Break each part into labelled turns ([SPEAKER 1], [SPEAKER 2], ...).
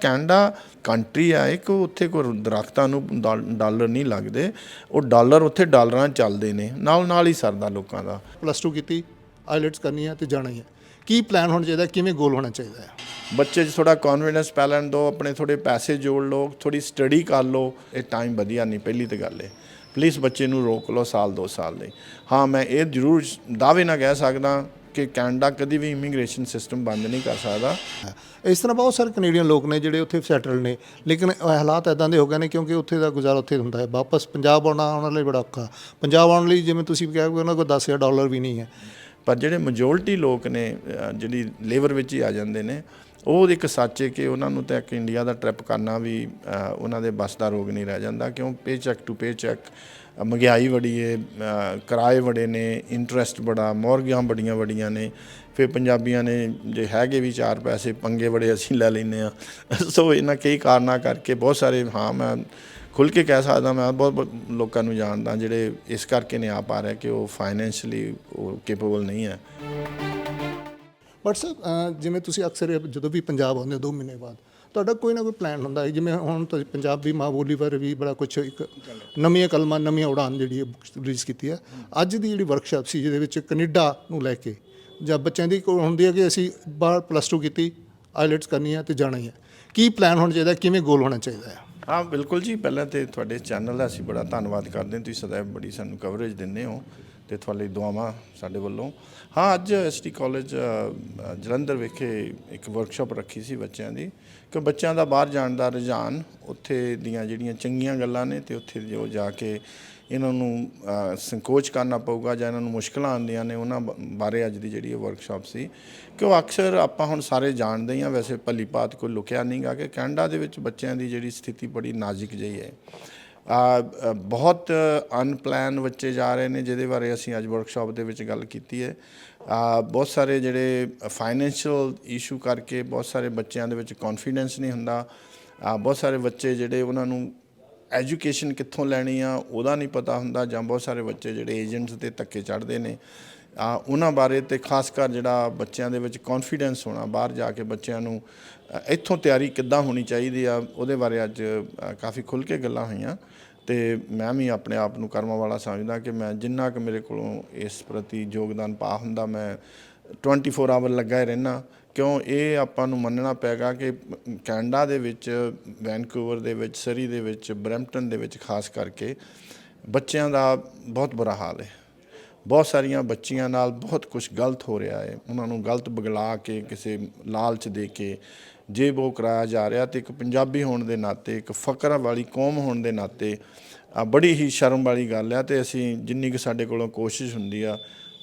[SPEAKER 1] Canada country ਆ ਇੱਕ ਉੱਥੇ ਕੋਈ ਦਰਖਤਾਂ ਨੂੰ ਡਾਲ- ਡਾਲਰ ਨਹੀਂ ਲੱਗਦੇ। ਉਹ ਡਾਲਰ ਉੱਥੇ ਡਾਲਰਾਂ ਚੱਲਦੇ ਨੇ ਨਾਲ ਨਾਲ ਹੀ ਸਰਦਾ ਲੋਕਾਂ ਦਾ।
[SPEAKER 2] ਪਲੱਸ 2 ਕੀਤੀ ਆਈਲੈਟਸ ਕਰਨੀ ਹੈ ਤੇ ਜਾਣਾ ਹੀ ਹੈ ਕੀ ਪਲਾਨ ਹੋਣਾ ਚਾਹੀਦਾ ਕਿਵੇਂ ਗੋਲ ਹੋਣਾ ਚਾਹੀਦਾ ਹੈ
[SPEAKER 1] ਬੱਚੇ 'ਚ ਥੋੜਾ ਕੌਨਫੀਡੈਂਸ ਪੈ ਲੈਣ ਦਿਓ ਆਪਣੇ ਥੋੜੇ ਪੈਸੇ ਜੋੜ ਲਓ ਥੋੜੀ ਸਟੱਡੀ ਕਰ ਲਓ। ਇਹ ਟਾਈਮ ਵਧੀਆ ਨਹੀਂ ਪਹਿਲੀ ਤੇ ਗੱਲ ਹੈ ਪਲੀਜ਼ ਬੱਚੇ ਨੂੰ ਰੋਕ ਲਓ ਸਾਲ ਦੋ ਸਾਲ ਲਈ। ਹਾਂ ਮੈਂ ਇਹ ਜ਼ਰੂਰ ਦਾਅਵੇ ਨਾਲ ਕਹਿ ਸਕਦਾ ਕਿ ਕੈਨੇਡਾ ਕਦੀ ਵੀ ਇਮੀਗ੍ਰੇਸ਼ਨ ਸਿਸਟਮ ਬੰਦ ਨਹੀਂ ਕਰ ਸਕਦਾ।
[SPEAKER 2] ਇਸ ਤਰ੍ਹਾਂ ਬਹੁਤ ਸਾਰੇ ਕੈਨੇਡੀਅਨ ਲੋਕ ਨੇ ਜਿਹੜੇ ਉੱਥੇ ਸੈਟਲ ਨੇ ਲੇਕਿਨ ਹਾਲਾਤ ਇਦਾਂ ਦੇ ਹੋ ਗਏ ਨੇ ਕਿਉਂਕਿ ਉੱਥੇ ਦਾ ਗੁਜ਼ਾਰਾ ਉੱਥੇ ਹੁੰਦਾ ਹੈ। ਵਾਪਸ ਪੰਜਾਬ ਆਉਣਾ ਉਹਨਾਂ ਲਈ ਬੜਾ ਔਖਾ। ਪੰਜਾਬ ਆਉਣ ਲਈ ਜਿਵੇਂ ਤੁਸੀਂ ਕਿਹਾ ਕਿ ਉਹਨਾਂ ਕੋਲ 10000 ਡਾਲਰ ਵੀ ਨਹੀਂ ਹੈ।
[SPEAKER 1] ਪਰ ਜਿਹੜੇ ਮੈਜੋਰਟੀ ਲੋਕ ਨੇ ਜਿਹੜੀ ਲੇਬਰ ਵਿੱਚ ਹੀ ਆ ਜਾਂਦੇ ਨੇ ਉਹ ਇੱਕ ਸੱਚ ਹੈ ਕਿ ਉਹਨਾਂ ਨੂੰ ਤਾਂ ਇੱਕ ਇੰਡੀਆ ਦਾ ਟ੍ਰਿਪ ਕਰਨਾ ਵੀ ਉਹਨਾਂ ਦੇ ਬਸ ਦਾ ਰੋਗ ਨਹੀਂ ਰਹਿ ਜਾਂਦਾ, ਕਿਉਂ? Pay check to pay check ਮਹਿੰਗਾਈ ਵੜੀ ਹੈ ਕਿਰਾਏ ਬੜੇ ਨੇ ਇੰਟਰਸਟ ਬੜਾ ਮੌਰਗੀਆਂ ਬੜੀਆਂ ਵੜੀਆਂ ਨੇ, ਫਿਰ ਪੰਜਾਬੀਆਂ ਨੇ ਜੇ ਹੈਗੇ ਵੀ ਚਾਰ ਪੈਸੇ, ਪੰਗੇ ਬੜੇ ਅਸੀਂ ਲੈ ਲੈਨੇ ਆ ਸੋ ਇਹਨਾਂ ਕਈ ਕਾਰਨਾਂ ਕਰਕੇ ਬਹੁਤ ਸਾਰੇ, ਹਾਂ, ਮੈਂ ਖੁੱਲ ਕੇ ਕਹਿ ਸਕਦਾ, ਮੈਂ ਬਹੁਤ ਬਹੁਤ ਲੋਕਾਂ ਨੂੰ ਜਾਣਦਾ, ਜਿਹੜੇ ਇਸ ਕਰਕੇ ਨਹੀਂ ਆ ਪਾ ਰਹੇ ਕਿ ਉਹ ਫਾਈਨੈਂਸ਼ਲੀ ਉਹ ਕੈਪੇਬਲ ਨਹੀਂ ਹੈ।
[SPEAKER 2] ਬਟ ਸਰ ਜਿਵੇਂ ਤੁਸੀਂ ਅਕਸਰ ਜਦੋਂ ਵੀ ਪੰਜਾਬ ਆਉਂਦੇ ਹੋ, ਦੋ ਮਹੀਨੇ ਬਾਅਦ, ਤੁਹਾਡਾ ਕੋਈ ਨਾ ਕੋਈ ਪਲਾਨ ਹੁੰਦਾ ਹੈ? ਜਿਵੇਂ ਹੁਣ ਤੁਸੀਂ ਪੰਜਾਬੀ ਮਾਂ ਬੋਲੀ ਬਾਰੇ ਵੀ ਬੜਾ ਕੁਝ ਇੱਕ ਨਵੀਆਂ ਕਲਮਾਂ, ਨਵੀਆਂ ਉਡਾਨ ਜਿਹੜੀ ਰਿਲੀਜ਼ ਕੀਤੀ ਹੈ। ਅੱਜ ਦੀ ਜਿਹੜੀ ਵਰਕਸ਼ਾਪ ਸੀ, ਜਿਹਦੇ ਵਿੱਚ ਕੈਨੇਡਾ ਨੂੰ ਲੈ ਕੇ ਜਾਂ ਬੱਚਿਆਂ ਦੀ ਕੋਈ ਹੁੰਦੀ ਹੈ ਕਿ ਅਸੀਂ ਬਾਹਰ ਪਲੱਸ 2 ਕੀਤੀ ਆਈਲੈਟਸ ਕਰਨੀ ਹੈ ਤੇ ਜਾਣਾ ਹੀ ਹੈ। ਕੀ ਪਲਾਨ ਹੋਣਾ ਚਾਹੀਦਾ ਕਿਵੇਂ ਗੋਲ ਹੋਣਾ ਚਾਹੀਦਾ ਹੈ?
[SPEAKER 1] ਹਾਂ, ਬਿਲਕੁਲ ਜੀ। ਪਹਿਲਾਂ ਤੇ ਤੁਹਾਡੇ ਚੈਨਲ ਦਾ ਅਸੀਂ ਬੜਾ ਧੰਨਵਾਦ ਕਰਦੇ ਹਾਂ। ਤੁਸੀਂ ਸਦਾ ਬੜੀ ਸਾਨੂੰ ਕਵਰੇਜ ਦਿੰਦੇ ਹੋ। ਤੇ ਤੁਹਾਡੀ ਦੁਆਵਾਂ ਸਾਡੇ ਵੱਲੋਂ। ਹਾਂ, ਅੱਜ ਐਸਟੀ ਕਾਲਜ ਜਲੰਧਰ ਵਿਖੇ ਇੱਕ ਵਰਕਸ਼ਾਪ ਰੱਖੀ ਸੀ ਬੱਚਿਆਂ ਦੀ। ਕਿ ਬੱਚਿਆਂ ਦਾ ਬਾਹਰ ਜਾਣ ਦਾ ਰੁਝਾਨ ਉੱਥੇ ਦੀਆਂ ਜਿਹੜੀਆਂ ਚੰਗੀਆਂ ਗੱਲਾਂ ਨੇ ਤੇ ਉੱਥੇ ਜੋ ਜਾ ਕੇ ਇਹਨਾਂ ਨੂੰ ਸੰਕੋਚ ਕਰਨਾ ਪਊਗਾ ਜਾਂ ਇਹਨਾਂ ਨੂੰ ਮੁਸ਼ਕਲਾਂ ਆਉਂਦੀਆਂ ਨੇ, ਉਹਨਾਂ ਬ- ਬਾਰੇ ਅੱਜ ਦੀ ਜਿਹੜੀ ਇਹ ਵਰਕਸ਼ਾਪ ਸੀ। ਕਿ ਉਹ ਅਕਸਰ ਆਪਾਂ ਹੁਣ ਸਾਰੇ ਜਾਣਦੇ ਹੀ ਆ ਵੈਸੇ ਭਲੀ ਭਾਤ ਕੋਈ ਲੁਕਿਆ ਨਹੀਂਗਾ ਕਿ ਕੈਨੇਡਾ ਦੇ ਵਿੱਚ ਬੱਚਿਆਂ ਦੀ ਜਿਹੜੀ ਸਥਿਤੀ ਬੜੀ ਨਾਜ਼ੁਕ ਜਿਹੀ ਹੈ। ਬਹੁਤ ਅਨਪਲਾਨ ਬੱਚੇ ਜਾ ਰਹੇ ਨੇ, ਜਿਹਦੇ ਬਾਰੇ ਅਸੀਂ ਅੱਜ ਵਰਕਸ਼ਾਪ ਦੇ ਵਿੱਚ ਗੱਲ ਕੀਤੀ ਹੈ। ਬਹੁਤ ਸਾਰੇ ਜਿਹੜੇ ਫਾਈਨੈਂਸ਼ੀਅਲ ਇਸ਼ੂ ਕਰਕੇ ਬਹੁਤ ਸਾਰੇ ਬੱਚਿਆਂ ਦੇ ਵਿੱਚ ਕੌਨਫੀਡੈਂਸ ਨਹੀਂ ਹੁੰਦਾ। ਬਹੁਤ ਸਾਰੇ ਬੱਚੇ ਜਿਹੜੇ ਉਹਨਾਂ ਨੂੰ ਐਜੂਕੇਸ਼ਨ ਕਿੱਥੋਂ ਲੈਣੀ ਆ, ਉਹਦਾ ਨਹੀਂ ਪਤਾ ਹੁੰਦਾ ਜਾਂ ਬਹੁਤ ਸਾਰੇ ਬੱਚੇ ਜਿਹੜੇ ਏਜੰਟਸ ਤੇ ਧੱਕੇ ਚੜ੍ਹਦੇ ਨੇ। ਉਹਨਾਂ ਬਾਰੇ ਤੇ ਖਾਸ ਕਰ ਜਿਹੜਾ ਬੱਚਿਆਂ ਦੇ ਵਿੱਚ ਕੌਨਫੀਡੈਂਸ ਹੋਣਾ, ਬਾਹਰ ਜਾ ਕੇ ਬੱਚਿਆਂ ਨੂੰ ਇੱਥੋਂ ਤਿਆਰੀ ਕਿੱਦਾਂ ਹੋਣੀ ਚਾਹੀਦੀ ਆ, ਉਹਦੇ ਬਾਰੇ ਅੱਜ ਕਾਫੀ ਖੁੱਲ ਕੇ ਗੱਲਾਂ ਹੋਈਆਂ। ਤੇ ਮੈਂ ਵੀ ਆਪਣੇ ਆਪ ਨੂੰ ਕਰਮਾਂ ਵਾਲਾ ਸਮਝਦਾ ਕਿ ਮੈਂ ਜਿੰਨਾ ਕੁ ਮੇਰੇ ਕੋਲੋਂ ਇਸ ਪ੍ਰਤੀ ਯੋਗਦਾਨ ਪਾ ਹੁੰਦਾ, ਮੈਂ 24 ਆਵਰ ਲੱਗਾ ਹੀ ਰਹਿਣਾ ਕਿਉਂ? ਇਹ ਆਪਾਂ ਨੂੰ ਮੰਨਣਾ ਪੈਗਾ ਕਿ ਕੈਨੇਡਾ ਦੇ ਵਿੱਚ, ਵੈਨਕੂਵਰ ਦੇ ਵਿੱਚ, ਸਰੀ ਦੇ ਵਿੱਚ, ਬਰੈਂਪਟਨ ਦੇ ਵਿੱਚ ਖਾਸ ਕਰਕੇ ਬੱਚਿਆਂ ਦਾ ਬਹੁਤ ਬੁਰਾ ਹਾਲ ਹੈ। ਬਹੁਤ ਸਾਰੀਆਂ ਬੱਚੀਆਂ ਨਾਲ ਬਹੁਤ ਕੁਝ ਗਲਤ ਹੋ ਰਿਹਾ ਹੈ। ਉਹਨਾਂ ਨੂੰ ਗਲਤ ਬਗਲਾ ਕੇ, ਕਿਸੇ ਲਾਲਚ ਦੇ ਕੇ ਜੇਬ ਉਹ ਕਰਾਇਆ ਜਾ ਰਿਹਾ ਤੇ ਇੱਕ ਪੰਜਾਬੀ ਹੋਣ ਦੇ ਨਾਤੇ, ਇੱਕ ਫਕਰ ਵਾਲੀ ਕੌਮ ਹੋਣ ਦੇ ਨਾਤੇ ਬੜੀ ਹੀ ਸ਼ਰਮ ਵਾਲੀ ਗੱਲ ਆ ਤੇ ਅਸੀਂ ਜਿੰਨੀ ਕਿ ਸਾਡੇ ਕੋਲੋਂ ਕੋਸ਼ਿਸ਼ ਹੁੰਦੀ ਆ,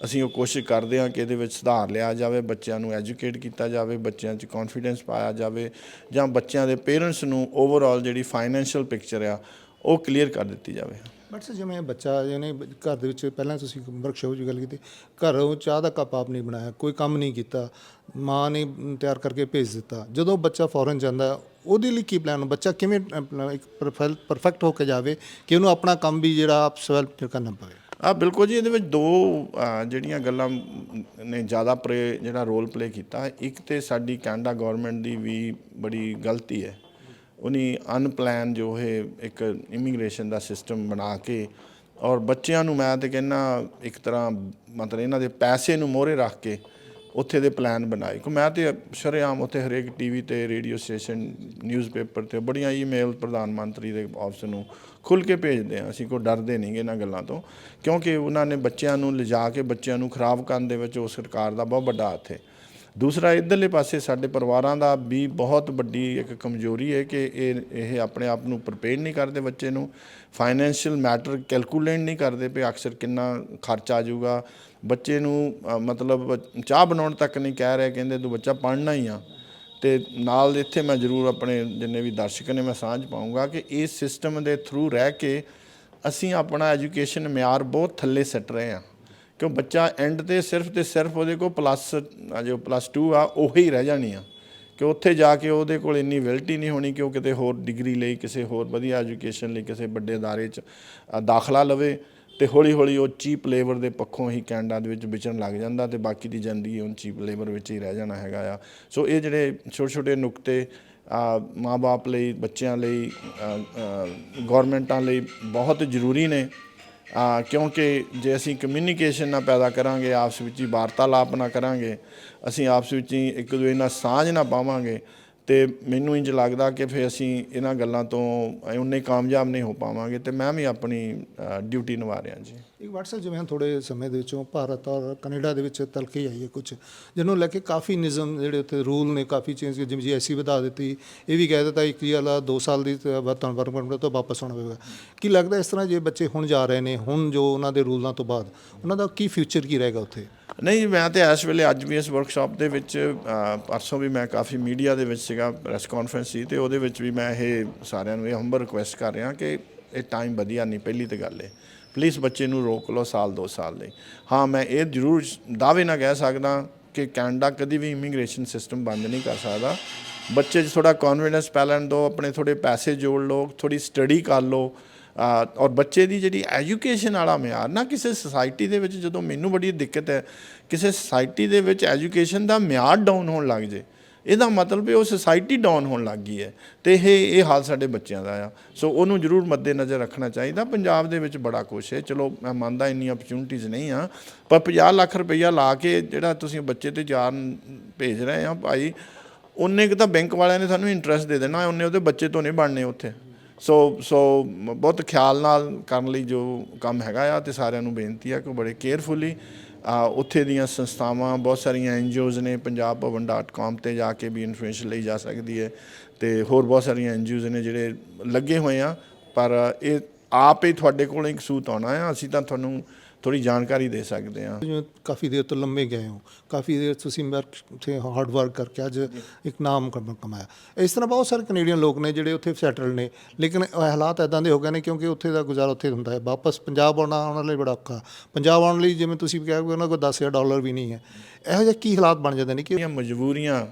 [SPEAKER 1] ਅਸੀਂ ਉਹ ਕੋਸ਼ਿਸ਼ ਕਰਦੇ ਹਾਂ ਕਿ ਇਹਦੇ ਵਿੱਚ ਸੁਧਾਰ ਲਿਆ ਜਾਵੇ, ਬੱਚਿਆਂ ਨੂੰ ਐਜੂਕੇਟ ਕੀਤਾ ਜਾਵੇ, ਬੱਚਿਆਂ 'ਚ ਕੌਨਫੀਡੈਂਸ ਪਾਇਆ ਜਾਵੇ ਜਾਂ ਬੱਚਿਆਂ ਦੇ ਪੇਰੈਂਟਸ ਨੂੰ ਓਵਰਆਲ ਜਿਹੜੀ ਫਾਈਨੈਂਸ਼ੀਅਲ ਪਿਕਚਰ ਆ, ਉਹ ਕਲੀਅਰ ਕਰ ਦਿੱਤੀ ਜਾਵੇ।
[SPEAKER 2] ਬਟ ਸਰ ਜਿਵੇਂ ਬੱਚਾ ਜਿਹਨੇ ਘਰ ਦੇ ਵਿੱਚ ਪਹਿਲਾਂ ਤੁਸੀਂ ਵਰਕਸ਼ਾਪ 'ਚ ਗੱਲ ਕੀਤੀ, ਘਰੋਂ ਚਾਹ ਦਾ ਕੱਪ ਆਪ ਨਹੀਂ ਬਣਾਇਆ, ਕੋਈ ਕੰਮ ਨਹੀਂ ਕੀਤਾ, ਮਾਂ ਨੇ ਤਿਆਰ ਕਰਕੇ ਭੇਜ ਦਿੱਤਾ। ਜਦੋਂ ਬੱਚਾ ਫੋਰਨ ਜਾਂਦਾ, ਉਹਦੇ ਲਈ ਕੀ ਪਲਾਨ ਬੱਚਾ ਕਿਵੇਂ ਆਪਣਾ ਇੱਕ ਪਰਫੈਕਟ ਹੋ ਕੇ ਜਾਵੇ ਕਿ ਉਹਨੂੰ ਆਪਣਾ ਕੰਮ ਵੀ ਜਿਹੜਾ ਆਪ ਸਵੈਲ ਕਰਨਾ ਪਵੇ?
[SPEAKER 1] ਆ, ਬਿਲਕੁਲ ਜੀ, ਇਹਦੇ ਵਿੱਚ ਦੋ ਜਿਹੜੀਆਂ ਗੱਲਾਂ ਨੇ ਜ਼ਿਆਦਾ ਪ੍ਰੇ ਜਿਹੜਾ ਰੋਲ ਪਲੇ ਕੀਤਾ, ਇੱਕ ਤੇ ਸਾਡੀ ਕੈਨੇਡਾ ਗਵਰਨਮੈਂਟ ਦੀ ਵੀ ਬੜੀ ਗਲਤੀ ਹੈ। ਉਨੀ ਅਨਪਲਾਨ ਜੋ ਇਹ ਇੱਕ ਇਮੀਗ੍ਰੇਸ਼ਨ ਦਾ ਸਿਸਟਮ ਬਣਾ ਕੇ ਔਰ ਬੱਚਿਆਂ ਨੂੰ ਮੈਂ ਤੇ ਕਹਿੰਨਾ ਇੱਕ ਤਰ੍ਹਾਂ ਮਤਲਬ ਇਹਨਾਂ ਦੇ ਪੈਸੇ ਨੂੰ ਮੋਹਰੇ ਰੱਖ ਕੇ ਉੱਥੇ ਦੇ ਪਲਾਨ ਬਣਾਏ। ਕਿ ਮੈਂ ਤੇ ਸ਼ਰੇਆਮ ਉੱਥੇ ਹਰੇਕ ਟੀਵੀ ਤੇ, ਰੇਡੀਓ ਸਟੇਸ਼ਨ, ਨਿਊਜ਼ਪੇਪਰ ਤੇ ਬੜੀਆਂ ਈਮੇਲ ਪ੍ਰਧਾਨ ਮੰਤਰੀ ਦੇ ਆਫਿਸ ਨੂੰ ਖੁੱਲ ਕੇ ਭੇਜਦੇ ਆ ਅਸੀਂ ਕੋਈ ਡਰਦੇ ਨਹੀਂਗੇ ਇਹਨਾਂ ਗੱਲਾਂ ਤੋਂ, ਕਿਉਂਕਿ ਉਹਨਾਂ ਨੇ ਬੱਚਿਆਂ ਨੂੰ ਲਿਜਾ ਕੇ ਬੱਚਿਆਂ ਨੂੰ ਖਰਾਬ ਕਰਨ ਦੇ ਵਿੱਚ ਉਹ ਸਰਕਾਰ ਦਾ ਬਹੁਤ ਵੱਡਾ ਹੱਥ ਹੈ। ਦੂਸਰਾ, ਇਧਰਲੇ ਪਾਸੇ ਸਾਡੇ ਪਰਿਵਾਰਾਂ ਦਾ ਵੀ ਬਹੁਤ ਵੱਡੀ ਇੱਕ ਕਮਜ਼ੋਰੀ ਹੈ ਕਿ ਇਹ ਇਹ ਆਪਣੇ ਆਪ ਨੂੰ ਪ੍ਰਪੇਅਰ ਨਹੀਂ ਕਰਦੇ ਬੱਚੇ ਨੂੰ ਫਾਈਨੈਂਸ਼ੀਅਲ ਮੈਟਰ ਕੈਲਕੂਲੇਟ ਨਹੀਂ ਕਰਦੇ ਪਏ, ਅਕਸਰ ਕਿੰਨਾ ਖਰਚ ਆ ਜਾਊਗਾ। ਬੱਚੇ ਨੂੰ ਮਤਲਬ ਚਾਹ ਬਣਾਉਣ ਤੱਕ ਨਹੀਂ ਕਹਿ ਰਹੇ, ਕਹਿੰਦੇ ਤੂੰ ਬੱਚਾ ਪੜ੍ਹਨਾ ਹੀ ਆ। ਤੇ ਨਾਲ ਇੱਥੇ ਮੈਂ ਜ਼ਰੂਰ ਆਪਣੇ ਜਿੰਨੇ ਵੀ ਦਰਸ਼ਕ ਨੇ, ਮੈਂ ਸਾਂਝ ਪਾਉਂਗਾ ਕਿ ਇਸ ਸਿਸਟਮ ਦੇ ਥਰੂ ਰਹਿ ਕੇ ਅਸੀਂ ਆਪਣਾ ਐਜੂਕੇਸ਼ਨ ਮਿਆਰ ਬਹੁਤ ਥੱਲੇ ਸੱਟ ਰਹੇ ਹਾਂ। ਕਿਉਂ ਬੱਚਾ ਐਂਡ ਤੇ ਸਿਰਫ ਤੇ ਸਿਰਫ ਉਹਦੇ ਕੋਲ ਪਲੱਸ ਜੋ ਪਲੱਸ 2 ਆ, ਉਹੀ ਰਹਿ ਜਾਣੀ ਆ। ਕਿ ਉੱਥੇ ਜਾ ਕੇ ਉਹਦੇ ਕੋਲ ਇੰਨੀ ਵਿਲਟੀ ਨਹੀਂ ਹੋਣੀ ਕਿ ਉਹ ਕਿਤੇ ਹੋਰ ਡਿਗਰੀ ਲਈ, ਕਿਸੇ ਹੋਰ ਵਧੀਆ ਐਜੂਕੇਸ਼ਨ ਲਈ, ਕਿਸੇ ਵੱਡੇ ਅਦਾਰੇ 'ਚ ਦਾਖਲਾ ਲਵੇ ਤੇ ਹੌਲੀ ਹੌਲੀ ਉਹ ਚੀਪ ਲੇਬਰ ਦੇ ਪੱਖੋਂ ਹੀ ਕੈਨੇਡਾ ਦੇ ਵਿੱਚ ਵਿਚਰਨ ਲੱਗ ਜਾਂਦਾ ਤੇ ਬਾਕੀ ਦੀ ਜ਼ਿੰਦਗੀ ਉਹ ਚੀਪ ਲੇਬਰ ਵਿੱਚ ਹੀ ਰਹਿ ਜਾਣਾ ਹੈਗਾ ਆ। ਸੋ ਇਹ ਜਿਹੜੇ ਛੋਟੇ ਛੋਟੇ ਨੁਕਤੇ ਮਾਪੇ ਲਈ, ਬੱਚਿਆਂ ਲਈ ਗਵਰਨਮੈਂਟਾਂ ਲਈ ਬਹੁਤ ਜ਼ਰੂਰੀ ਨੇ। ਕਿਉਂਕਿ ਜੇ ਅਸੀਂ ਕਮਿਊਨੀਕੇਸ਼ਨ ਨਾ ਪੈਦਾ ਕਰਾਂਗੇ, ਆਪਸ ਵਿੱਚ ਹੀ ਵਾਰਤਾਲਾਪ ਨਾ ਕਰਾਂਗੇ, ਅਸੀਂ ਆਪਸ ਵਿੱਚ ਹੀ ਇੱਕ ਦੂਜੇ ਨਾਲ ਸਾਂਝ ਨਾ ਪਾਵਾਂਗੇ ਤੇ ਮੈਨੂੰ ਇੰਜ ਲੱਗਦਾ ਕਿ ਫਿਰ ਅਸੀਂ ਇਹਨਾਂ ਗੱਲਾਂ ਤੋਂ ਉਨੇ ਕਾਮਯਾਬ ਨਹੀਂ ਹੋ ਪਾਵਾਂਗੇ ਤੇ ਮੈਂ ਵੀ ਆਪਣੀ ਡਿਊਟੀ ਨਿਭਾ ਰਿਹਾ ਜੀ।
[SPEAKER 2] ਇੱਕ ਵਟਸਐਪ ਜਿਵੇਂ ਥੋੜੇ ਸਮੇਂ ਦੇ ਵਿੱਚੋਂ ਭਾਰਤ ਔਰ ਕੈਨੇਡਾ ਦੇ ਵਿੱਚ ਤਲਖੀ ਆਈ ਹੈ ਕੁਝ ਜਿਹਨੂੰ ਲੈ ਕੇ ਕਾਫੀ ਨਿਯਮ ਜਿਹੜੇ ਉੱਥੇ ਰੂਲ ਨੇ, ਕਾਫੀ ਚੇਂਜ ਜਿਵੇਂ ਜੀ ਐਸੀ ਵਧਾ ਦਿੱਤੀ, ਇਹ ਵੀ ਕਹਿ ਦਿੱਤਾ, ਇੱਕ ਵਾਲਾ 2 ਸਾਲ ਦੀ ਵਰਤਨ ਵਰਤਨ ਤੋਂ ਵਾਪਸ ਆਉਣਾ ਪਵੇਗਾ। ਕੀ ਲੱਗਦਾ ਇਸ ਤਰ੍ਹਾਂ ਜੇ ਬੱਚੇ ਹੁਣ ਜਾ ਰਹੇ ਨੇ, ਹੁਣ ਜੋ ਉਹਨਾਂ ਦੇ ਰੂਲਾਂ ਤੋਂ ਬਾਅਦ, ਉਹਨਾਂ ਦਾ ਕੀ ਫਿਊਚਰ ਕੀ ਰਹੇਗਾ ਉੱਥੇ?
[SPEAKER 1] ਨਹੀਂ, ਮੈਂ ਤੇ ਇਸ ਵੇਲੇ ਅੱਜ ਵੀ ਇਸ ਵਰਕਸ਼ਾਪ ਦੇ ਵਿੱਚ ਪਰਸੋਂ ਵੀ ਮੈਂ ਕਾਫੀ ਮੀਡੀਆ ਦੇ ਵਿੱਚ ਸੀਗਾ ਪ੍ਰੈਸ ਕਾਨਫਰੰਸ ਸੀ, ਤੇ ਉਹਦੇ ਵਿੱਚ ਵੀ ਮੈਂ ਇਹ ਸਾਰਿਆਂ ਨੂੰ ਇਹ ਹੰਬਰ ਰਿਕੁਐਸਟ ਕਰ ਰਿਹਾ ਕਿ ਇਹ ਟਾਈਮ ਵਧੀਆ ਨਹੀਂ, ਪਹਿਲੀ ਤੇ ਗੱਲ ਹੈ ਪਲੀਜ਼ ਬੱਚੇ ਨੂੰ ਰੋਕ ਲਓ ਸਾਲ, ਦੋ ਸਾਲ ਲਈ। ਹਾਂ, ਮੈਂ ਇਹ ਜ਼ਰੂਰ ਦਾਅਵੇ ਨਾ ਕਹਿ ਸਕਦਾ ਕਿ ਕੈਨੇਡਾ ਕਦੀ ਵੀ ਇਮੀਗ੍ਰੇਸ਼ਨ ਸਿਸਟਮ ਬੰਦ ਨਹੀਂ ਕਰ ਸਕਦਾ। ਬੱਚੇ 'ਚ ਥੋੜਾ ਕੌਨਫੀਡੈਂਸ ਪੈ ਲੈਣ ਦਿਓ ਆਪਣੇ ਥੋੜੇ ਪੈਸੇ ਜੋੜ ਲਓ ਥੋੜੀ ਸਟੱਡੀ ਕਰ ਲਓ। ਔਰ ਬੱਚੇ ਦੀ ਜਿਹੜੀ ਐਜੂਕੇਸ਼ਨ ਵਾਲਾ ਮਿਆਰ, ਨਾ ਕਿਸੇ ਸੁਸਾਇਟੀ ਦੇ ਵਿੱਚ ਜਦੋਂ ਮੈਨੂੰ ਬੜੀ ਦਿੱਕਤ ਹੈ, ਕਿਸੇ ਸੁਸਾਇਟੀ ਦੇ ਵਿੱਚ ਐਜੂਕੇਸ਼ਨ ਦਾ ਮਿਆਰ ਡਾਊਨ ਹੋਣ ਲੱਗ ਜੇ, ਇਹਦਾ ਮਤਲਬ ਹੈ ਉਹ ਸੁਸਾਇਟੀ ਡਾਊਨ ਹੋਣ ਲੱਗ ਗਈ ਹੈ ਤੇ ਇਹ ਇਹ ਹਾਲ ਸਾਡੇ ਬੱਚਿਆਂ ਦਾ ਆ। ਸੋ ਉਹਨੂੰ ਜ਼ਰੂਰ ਮੱਦੇ ਨਜ਼ਰ ਰੱਖਣਾ ਚਾਹੀਦਾ, ਪੰਜਾਬ ਦੇ ਵਿੱਚ ਬੜਾ ਕੁਛ ਹੈ। ਚਲੋ, ਮੈਂ ਮੰਨਦਾ ਇੰਨੀ ਓਪਰਚੁਨਿਟੀਜ਼ ਨਹੀਂ ਆ, ਪਰ 50 ਲੱਖ ਰੁਪਈਆ ਲਾ ਕੇ ਜਿਹੜਾ ਤੁਸੀਂ ਬੱਚੇ ਤੇ ਜਾਨ ਭੇਜ ਰਹੇ ਆ ਭਾਈ, ਉਹਨੇ ਕਿ ਤਾਂ ਬੈਂਕ ਵਾਲਿਆਂ ਨੇ ਸਾਨੂੰ ਇੰਟਰਸਟ ਦੇ ਦੇਣਾ, ਉਹਨੇ ਉਹਦੇ ਬੱਚੇ ਤੋਂ ਨਹੀਂ ਬਣਨੇ ਉੱਥੇ। ਸੋ ਸੋ ਬਹੁਤ ਖਿਆਲ ਨਾਲ ਕਰਨ ਲਈ ਜੋ ਕੰਮ ਹੈਗਾ ਆ ਤੇ ਸਾਰਿਆਂ ਨੂੰ ਬੇਨਤੀ ਆ ਕਿ ਬੜੇ ਕੇਅਰਫੁਲੀ ਉੱਥੇ ਦੀਆਂ ਸੰਸਥਾਵਾਂ, ਬਹੁਤ ਸਾਰੀਆਂ ਐਨਜੀਓਜ਼ ਨੇ punjabhavan.com ਤੇ ਜਾ ਕੇ ਵੀ ਇਨਫੋਰਮੇਸ਼ਨ ਲਈ ਜਾ ਸਕਦੀ ਹੈ ਤੇ ਹੋਰ ਬਹੁਤ ਸਾਰੀਆਂ ਐਨਜੀਓਜ਼ ਨੇ ਜਿਹੜੇ ਲੱਗੇ ਹੋਏ ਆ, ਪਰ ਇਹ ਆਪ ਹੀ ਤੁਹਾਡੇ ਕੋਲ ਇੱਕ ਸੂਤ ਆਉਣਾ ਆ, ਅਸੀਂ ਤਾਂ ਤੁਹਾਨੂੰ ਥੋੜੀ ਜਾਣਕਾਰੀ ਦੇ ਸਕਦੇ ਆ
[SPEAKER 2] ਜਿਵੇਂ ਕਾਫੀ ਦੇਰ ਤੋਂ ਲੰਮੇ ਗਏ ਹੋ। ਕਾਫੀ ਦੇਰ ਤੁਸੀਂ ਵਰਕ ਉੱਥੇ ਹਾਰਡ ਵਰਕ ਕਰਕੇ ਅੱਜ ਇੱਕ ਨਾਮ ਕਮ- ਕਮਾਇਆ। ਇਸ ਤਰ੍ਹਾਂ ਬਹੁਤ ਸਾਰੇ ਕੈਨੇਡੀਅਨ ਲੋਕ ਨੇ ਜਿਹੜੇ ਉੱਥੇ ਸੈਟਲ ਨੇ। ਲੇਕਿਨ ਹਾਲਾਤ ਐਦਾਂ ਦੇ ਹੋ ਗਏ ਨੇ ਕਿਉਂਕਿ ਉੱਥੇ ਦਾ ਗੁਜ਼ਾਰਾ ਉੱਥੇ ਹੁੰਦਾ ਹੈ। ਵਾਪਸ ਪੰਜਾਬ ਆਉਣਾ ਉਹਨਾਂ ਲਈ ਬੜਾ ਔਖਾ। ਪੰਜਾਬ ਆਉਣ ਲਈ ਜਿਵੇਂ ਤੁਸੀਂ ਕਿਹਾ ਕਿ ਉਹਨਾਂ ਕੋਲ 10000 ਡਾਲਰ ਵੀ ਨਹੀਂ ਹੈ। ਇਹੋ ਜਿਹੇ ਕੀ ਹਾਲਾਤ ਬਣ ਜਾਂਦੇ ਨੇ ਕਿ
[SPEAKER 1] ਮਜਬੂਰੀਆਂ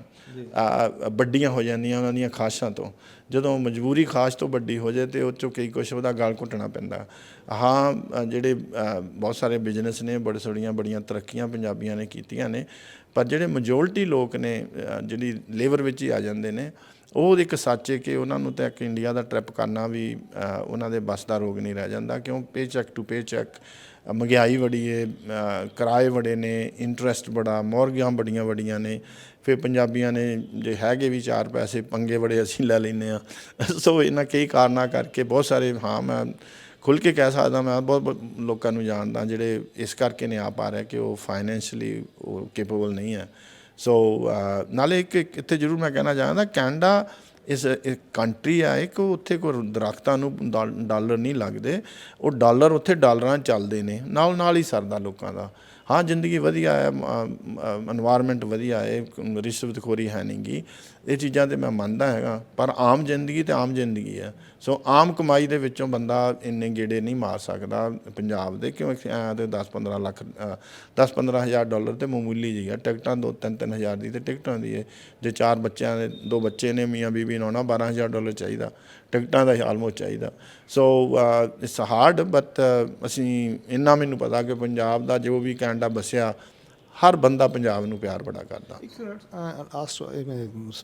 [SPEAKER 1] ਵੱਡੀਆਂ ਹੋ ਜਾਂਦੀਆਂ ਉਹਨਾਂ ਦੀਆਂ ਖਾਸ਼ਾਂ ਤੋਂ। ਜਦੋਂ ਮਜਬੂਰੀ ਖਾਸ਼ ਤੋਂ ਵੱਡੀ ਹੋ ਜਾਏ ਤੇ ਉਹ ਚੋਂ ਕਈ ਕੁਛ ਉਹਦਾ ਗਲ ਘੁੱਟਣਾ ਪੈਂਦਾ। ਹਾਂ ਜਿਹੜੇ ਬਹੁਤ ਸਾਰੇ ਬਿਜ਼ਨਸ ਨੇ, ਬੜੇ ਸੜੀਆਂ ਬੜੀਆਂ ਤਰੱਕੀਆਂ ਪੰਜਾਬੀਆਂ ਨੇ ਕੀਤੀਆਂ ਨੇ, ਪਰ ਜਿਹੜੇ ਮੈਜੋਰਟੀ ਲੋਕ ਨੇ ਜਿਹੜੀ ਲੇਬਰ ਵਿੱਚ ਹੀ ਆ ਜਾਂਦੇ ਨੇ, ਉਹ ਇੱਕ ਸੱਚ ਹੈ ਕਿ ਉਹਨਾਂ ਨੂੰ ਤਾਂ ਇੱਕ ਇੰਡੀਆ ਦਾ ਟ੍ਰਿਪ ਕਰਨਾ ਵੀ ਉਹਨਾਂ ਦੇ ਬਸ ਦਾ ਰੋਗ ਨਹੀਂ ਰਹਿ ਜਾਂਦਾ, ਕਿਉਂ? Pay check to pay check ਮਹਿੰਗਾਈ ਬੜੀ ਹੈ ਕਿਰਾਏ ਬੜੇ ਨੇ ਇੰਟਰਸਟ ਬੜਾ ਮੌਰਗੀਆਂ ਬੜੀਆਂ ਬੜੀਆਂ ਨੇ ਫਿਰ ਪੰਜਾਬੀਆਂ ਨੇ ਜੇ ਹੈਗੇ ਵੀ ਚਾਰ ਪੈਸੇ, ਪੰਗੇ ਬੜੇ ਅਸੀਂ ਲੈ ਲੈਨੇ ਆ ਸੋ ਇਹਨਾਂ ਕਈ ਕਾਰਨਾਂ ਕਰਕੇ ਬਹੁਤ ਸਾਰੇ, ਹਾਂ, ਮੈਂ ਖੁੱਲ ਕੇ ਕਹਿ ਸਕਦਾ, ਮੈਂ ਬਹੁਤ ਬਹੁਤ ਲੋਕਾਂ ਨੂੰ ਜਾਣਦਾ ਜਿਹੜੇ ਇਸ ਕਰਕੇ ਨਹੀਂ ਆ ਪਾ ਰਹੇ ਕਿ ਉਹ ਫਾਈਨੈਂਸ਼ਲੀ ਉਹ ਕੈਪੇਬਲ ਨਹੀਂ ਹੈ। ਸੋ ਨਾਲੇ ਇੱਕ ਇੱਥੇ ਜ਼ਰੂਰ ਮੈਂ ਕਹਿਣਾ ਚਾਹੁੰਦਾ ਕੈਨੇਡਾ ਇਸ ਕੰਟਰੀ ਆ, ਇੱਕ ਉੱਥੇ ਕੋਈ ਦਰਖਤਾਂ ਨੂੰ ਡਾਲ- ਡਾਲਰ ਨਹੀਂ ਲੱਗਦੇ। ਉਹ ਡਾਲਰ ਉੱਥੇ ਡਾਲਰਾਂ ਚੱਲਦੇ ਨੇ ਨਾਲ ਨਾਲ ਹੀ ਸਰਦਾ ਲੋਕਾਂ ਦਾ। ਹਾਂ, ਜ਼ਿੰਦਗੀ ਵਧੀਆ ਹੈ এনवायरमेंट ਵਧੀਆ ਹੈ ਰਿਸ਼ਵਤਖੋਰੀ ਹੈ ਨਹੀਂ ਗੀ। ਇਹ ਚੀਜ਼ਾਂ ਤੇ ਮੈਂ ਮੰਨਦਾ ਹੈਗਾ, ਪਰ ਆਮ ਜ਼ਿੰਦਗੀ ਤੇ ਆਮ ਜ਼ਿੰਦਗੀ ਹੈ। ਸੋ ਆਮ ਕਮਾਈ ਦੇ ਵਿੱਚੋਂ ਬੰਦਾ ਇੰਨੇ ਗੇੜੇ ਨਹੀਂ ਮਾਰ ਸਕਦਾ ਪੰਜਾਬ ਦੇ, ਕਿਉਂ ਐ ਤੇ 10-15 ਲੱਖ 10-15000 ਡਾਲਰ ਤੇ ਮਾਮੂਲੀ ਜੀ ਹੈ। ਟਿਕਟਾਂ ਦੋ 3-3000 ਦੀ ਤੇ ਟਿਕਟਾਂ ਦੀ ਹੈ। ਜੇ ਚਾਰ ਬੱਚਿਆਂ ਦੇ ਦੋ ਬੱਚੇ ਨੇ, ਮੀਆਂ ਬੀਬੀ ਨੂੰ ਆਉਣਾ ਹਜ਼ਾਰ ਡਾਲਰ ਚਾਹੀਦਾ। ਟਿਕਟਾਂ ਦਾ ਹਾਲ ਮੋ ਚਾਹੀਦਾ। ਸੋ ਇਟਸ ਹਾਰਡ ਬਟ ਅਸੀਂ ਇੰਨਾ ਮੈਨੂੰ ਪਤਾ ਕਿ ਪੰਜਾਬ ਦਾ ਜੋ ਵੀ ਕੈਨੇਡਾ ਬਸਿਆ, ਹਰ ਬੰਦਾ ਪੰਜਾਬ ਨੂੰ ਪਿਆਰ ਬੜਾ ਕਰਦਾ।
[SPEAKER 2] ਇੱਕ ਆਸਟ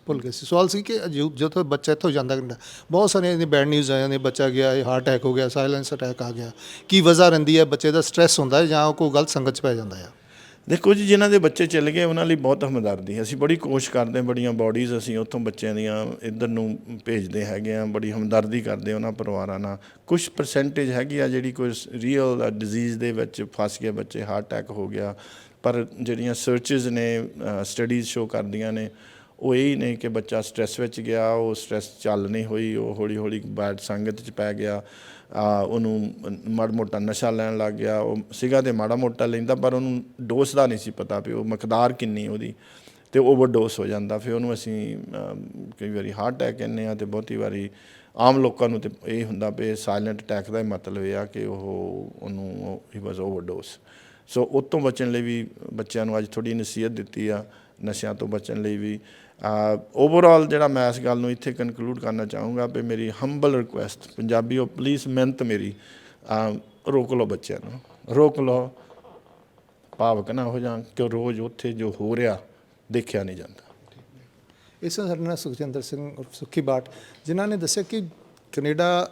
[SPEAKER 2] ਭੁੱਲ ਗਏ ਸੀ। ਸਵਾਲ ਸੀ ਕਿ ਜਦੋਂ ਬੱਚਾ ਇੱਥੋਂ ਜਾਂਦਾ ਕੈਨੇਡਾ, ਬਹੁਤ ਸਾਰੇ ਇਹਦੇ ਬੈਡ ਨਿਊਜ਼ ਆਏ ਨੇ ਬੱਚਾ ਗਿਆ, ਇਹ ਹਾਰਟ ਅਟੈਕ ਹੋ ਗਿਆ ਸਾਇਲੈਂਸ ਅਟੈਕ ਆ ਗਿਆ। ਕੀ ਵਜ੍ਹਾ ਰਹਿੰਦੀ ਹੈ? ਬੱਚੇ ਦਾ ਸਟ੍ਰੈਸ ਹੁੰਦਾ ਹੈ ਜਾਂ ਕੋਈ ਗਲਤ ਸੰਗਤ 'ਚ ਪੈ ਜਾਂਦਾ ਹੈ
[SPEAKER 1] ਦੇਖੋ ਜੀ ਜਿਨ੍ਹਾਂ ਦੇ ਬੱਚੇ ਚਲੇ ਗਏ, ਉਹਨਾਂ ਲਈ ਬਹੁਤ ਹਮਦਰਦੀ ਅਸੀਂ ਬੜੀ ਕੋਸ਼ਿਸ਼ ਕਰਦੇ ਹਾਂ, ਬੜੀਆਂ ਬਾਡੀਜ਼ ਅਸੀਂ ਉੱਥੋਂ ਬੱਚਿਆਂ ਦੀਆਂ ਇੱਧਰ ਨੂੰ ਭੇਜਦੇ ਹੈਗੇ ਆ ਬੜੀ ਹਮਦਰਦੀ ਕਰਦੇ ਉਹਨਾਂ ਪਰਿਵਾਰਾਂ ਨਾਲ। ਕੁਝ ਪਰਸੈਂਟੇਜ ਹੈਗੀ ਆ ਜਿਹੜੀ ਕੋਈ ਰੀਅਲ ਡਿਜ਼ੀਜ਼ ਦੇ ਵਿੱਚ ਫਸ ਗਏ ਬੱਚੇ ਹਾਰਟ ਅਟੈਕ ਹੋ ਗਿਆ, ਪਰ ਜਿਹੜੀਆਂ ਸਰਚਸ ਨੇ ਸਟੱਡੀਜ਼ ਸ਼ੋ ਕਰਦੀਆਂ ਨੇ, ਉਹ ਇਹ ਹੀ ਨੇ ਕਿ ਬੱਚਾ ਸਟ੍ਰੈਸ ਵਿੱਚ ਗਿਆ, ਉਹ ਸਟ੍ਰੈਸ ਚੱਲ ਨਹੀਂ ਹੋਈ, ਉਹ ਹੌਲੀ ਹੌਲੀ ਬੈਡ ਸੰਗਤ 'ਚ ਪੈ ਗਿਆ। ਉਹਨੂੰ ਮਾੜਾ ਮੋਟਾ ਨਸ਼ਾ ਲੈਣ ਲੱਗ ਗਿਆ, ਉਹ ਸੀਗਾ ਤੇ ਮਾੜਾ ਮੋਟਾ ਲੈਂਦਾ, ਪਰ ਉਹਨੂੰ ਡੋਸ ਦਾ ਨਹੀਂ ਸੀ ਪਤਾ ਵੀ ਉਹ ਮਕਦਾਰ ਕਿੰਨੀ ਉਹਦੀ ਤੇ ਓਵਰਡੋਸ ਹੋ ਜਾਂਦਾ। ਫਿਰ ਉਹਨੂੰ ਅਸੀਂ ਕਈ ਵਾਰੀ ਹਾਰਟ ਅਟੈਕ ਕਹਿੰਦੇ ਆ ਤੇ ਬਹੁਤੀ ਵਾਰੀ ਆਮ ਲੋਕਾਂ ਨੂੰ ਤੇ ਇਹ ਹੁੰਦਾ ਵੀ ਸਾਇਲੈਂਟ ਅਟੈਕ ਦਾ ਹੀ ਮਤਲਬ ਇਹ ਆ ਕਿ ਉਹ, ਉਹਨੂੰ ਹੀ ਵਾਸ ਓਵਰਡੋਸ ਸੋ ਉਹ ਤੋਂ ਬਚਣ ਲਈ ਵੀ ਬੱਚਿਆਂ ਨੂੰ ਅੱਜ ਥੋੜੀ ਨਸੀਹਤ ਦਿੱਤੀ ਆ, ਨਸ਼ਿਆਂ ਤੋਂ ਬਚਣ ਲਈ ਵੀ। Uh, ਓਵਰਆਲ ਜਿਹੜਾ ਮੈਂ ਇਸ ਗੱਲ ਨੂੰ ਇੱਥੇ ਕਨਕਲੂਡ ਕਰਨਾ ਚਾਹੂੰਗਾ ਵੀ ਮੇਰੀ ਹੰਬਲ ਰਿਕੁਐਸਟ ਪੰਜਾਬੀਓ ਪਲੀਜ਼ ਮਿਹਨਤ ਮੇਰੀ um, ਰੋਕ ਲਓ ਬੱਚਿਆਂ ਨੂੰ, ਰੋਕ ਲਓ। ਭਾਵਕ ਨਾ ਹੋ ਜਾਣ ਕਿ ਰੋਜ਼ ਉੱਥੇ ਜੋ ਹੋ ਰਿਹਾ, ਦੇਖਿਆ ਨਹੀਂ ਜਾਂਦਾ।
[SPEAKER 2] ਇਸ ਨਾਲ ਸਾਡੇ ਨਾਲ ਸੁਖਜਿੰਦਰ ਸਿੰਘ ਔਰ ਸੁੱਖੀ ਬਾਟ, ਜਿਨ੍ਹਾਂ ਨੇ ਦੱਸਿਆ ਕਿ ਕੈਨੇਡਾ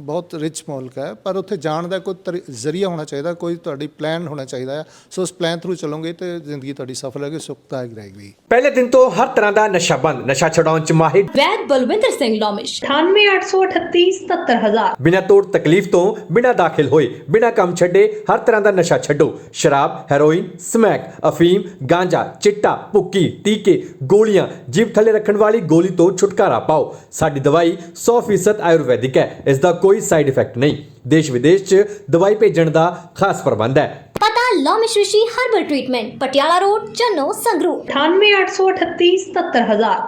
[SPEAKER 2] ਬਹੁਤ ਰਿਚ ਮੁਲਕ ਹੈ ਪਰ ਉੱਥੇ ਜਾਣ ਦਾ ਕੋਈ ਤਰੀ- ਜ਼ਰੀਆ ਹੋਣਾ ਚਾਹੀਦਾ ਕੋਈ ਤੁਹਾਡੀ ਪਲਾਨ ਹੋਣਾ ਚਾਹੀਦਾ ਹੈ। ਸੋ ਉਸ ਪਲਾਨ ਥਰੂ ਚੱਲੋਗੇ ਤੇ ਜ਼ਿੰਦਗੀ ਤੁਹਾਡੀ ਸਫਲ ਹੋਏਗੀ ਸੁਖਦਾਇਕ ਰਹੇਗੀ।
[SPEAKER 3] ਪਹਿਲੇ ਦਿਨ ਤੋਂ ਹਰ ਤਰ੍ਹਾਂ ਦਾ ਨਸ਼ਾ ਬੰਦ ਨਸ਼ਾ ਛਡਾਉਣ ਚ ਮਾਹਿਰ।
[SPEAKER 4] ਵੈਦ ਬਲਵਿੰਦਰ ਸਿੰਘ ਲੋਮਿਸ਼।
[SPEAKER 5] 9883 77000
[SPEAKER 3] ਬਿਨਾਂ ਤੋੜ ਤਕਲੀਫ ਤੋਂ ਬਿਨਾਂ ਦਾਖਲ ਹੋਏ ਬਿਨਾਂ ਕੰਮ ਛੱਡੇ ਹਰ ਤਰ੍ਹਾਂ ਦਾ ਨਸ਼ਾ ਛੱਡੋ। ਸ਼ਰਾਬ ਹੈਰੋਇਨ ਸਮੈਕ ਅਫੀਮ ਗਾਂਜਾ ਚਿੱਟਾ ਭੁੱਕੀ ਟੀਕੇ ਗੋਲੀਆਂ ਜੀਭ ਥੱਲੇ ਰੱਖਣ ਵਾਲੀ ਗੋਲੀ ਤੋਂ ਛੁਟਕਾਰਾ ਪਾਓ। ਸਾਡੀ ਦਵਾਈ 100% ਆਯੁਰਵੈਦਿਕ ਹੈ। ਇਸ ਦਾ ਕੋਈ ਸਾਈਡ ਇਫੈਕਟ ਨਹੀਂ। ਦੇਸ਼ ਵਿਦੇਸ਼ 'ਚ ਦਵਾਈ ਭੇਜਣ ਦਾ ਖਾਸ ਪ੍ਰਬੰਧ ਹੈ।
[SPEAKER 4] ਪਤਾ Lomish Rishi herbal treatment Patiala road Channo Sangrur.
[SPEAKER 5] 9883 77000